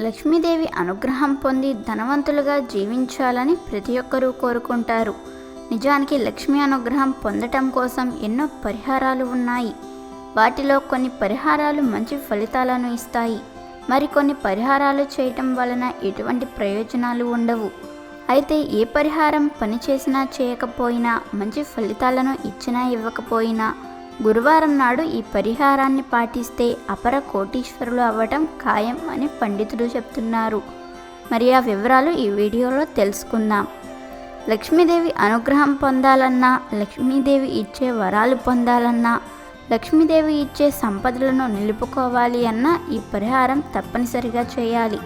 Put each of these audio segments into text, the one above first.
లక్ష్మీదేవి అనుగ్రహం పొంది ధనవంతులుగా జీవించాలని ప్రతి ఒక్కరూ కోరుకుంటారు. నిజానికి లక్ష్మీ అనుగ్రహం పొందటం కోసం ఎన్నో పరిహారాలు ఉన్నాయి. వాటిలో కొన్ని పరిహారాలు మంచి ఫలితాలను ఇస్తాయి. మరికొన్ని పరిహారాలు చేయటం వలన ఎటువంటి ప్రయోజనాలు ఉండవు. అయితే ఏ పరిహారం పనిచేసినా చేయకపోయినా మంచి ఫలితాలను ఇచ్చినా ఇవ్వకపోయినా గురువారం నాడు ఈ పరిహారాన్ని పాటిస్తే అపర కోటీశ్వరులు అవ్వటం ఖాయం అని పండితులు చెప్తున్నారు. మరి ఆ వివరాలు ఈ వీడియోలో తెలుసుకుందాం. లక్ష్మీదేవి అనుగ్రహం పొందాలన్నా లక్ష్మీదేవి ఇచ్చే వరాలు పొందాలన్నా లక్ష్మీదేవి ఇచ్చే సంపదలను నిలుపుకోవాలి అన్నా ఈ పరిహారం తప్పనిసరిగా చేయాలి.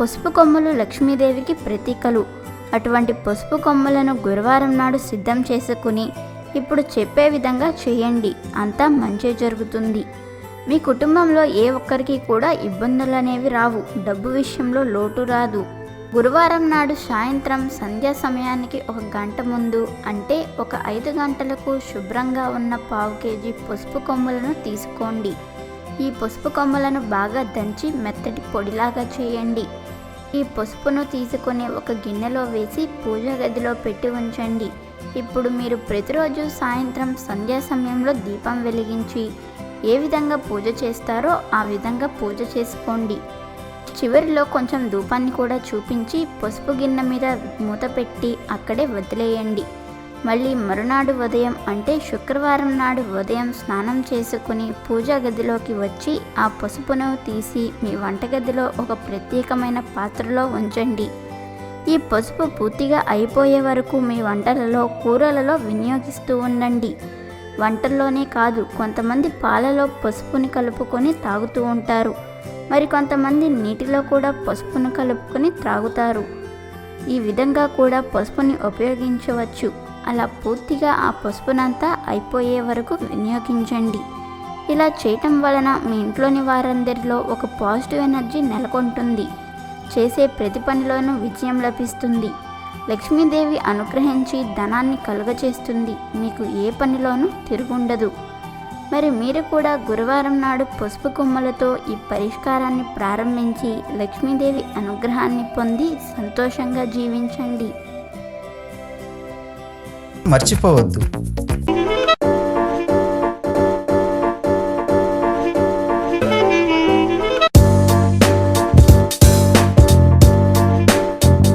పసుపు కొమ్ములు లక్ష్మీదేవికి ప్రతీకలు. అటువంటి పసుపు కొమ్మలను గురువారం నాడు సిద్ధం చేసుకుని ఇప్పుడు చెప్పే విధంగా చేయండి. అంతా మంచి జరుగుతుంది. మీ కుటుంబంలో ఏ ఒక్కరికి కూడా ఇబ్బందులు అనేవి రావు. డబ్బు విషయంలో లోటు రాదు. గురువారం నాడు సాయంత్రం సంధ్యా సమయానికి ఒక గంట ముందు అంటే ఒక ఐదు గంటలకు శుభ్రంగా ఉన్న పావు కేజీ పసుపు కొమ్ములను తీసుకోండి. ఈ పసుపు కొమ్మలను బాగా దంచి మెత్తటి పొడిలాగా చేయండి. ఈ పసుపును తీసుకొని ఒక గిన్నెలో వేసి పూజా గదిలో పెట్టి ఉంచండి. ఇప్పుడు మీరు ప్రతిరోజు సాయంత్రం సంధ్యా సమయంలో దీపం వెలిగించి ఏ విధంగా పూజ చేస్తారో ఆ విధంగా పూజ చేసుకోండి. చివరిలో కొంచెం ధూపాన్ని కూడా చూపించి పసుపు గిన్నె మీద మూత పెట్టి అక్కడే వదిలేయండి. మళ్ళీ మరునాడు ఉదయం అంటే శుక్రవారం నాడు ఉదయం స్నానం చేసుకుని పూజా గదిలోకి వచ్చి ఆ పసుపును తీసి మీ వంటగదిలో ఒక ప్రత్యేకమైన పాత్రలో ఉంచండి. ఈ పసుపు పూర్తిగా అయిపోయే వరకు మీ వంటలలో కూరలలో వినియోగిస్తూ ఉండండి. వంటల్లోనే కాదు కొంతమంది పాలలో పసుపుని కలుపుకొని తాగుతూ ఉంటారు. మరి కొంతమంది నీటిలో కూడా పసుపును కలుపుకొని త్రాగుతారు. ఈ విధంగా కూడా పసుపుని ఉపయోగించవచ్చు. అలా పూర్తిగా ఆ పసుపునంతా అయిపోయే వరకు వినియోగించండి. ఇలా చేయటం వలన మీ ఇంట్లోని వారందరిలో ఒక పాజిటివ్ ఎనర్జీ నెలకొంటుంది. చేసే ప్రతి పనిలోనూ విజయం లభిస్తుంది. లక్ష్మీదేవి అనుగ్రహించి ధనాన్ని కలుగచేస్తుంది మీకు ఏ పనిలోనూ తిరుగుండదు. మరి మీరు కూడా గురువారం నాడు పసుపు కొమ్మలతో ఈ పరిష్కారాన్ని ప్రారంభించి లక్ష్మీదేవి అనుగ్రహాన్ని పొంది సంతోషంగా జీవించండి. మర్చిపోవద్దు.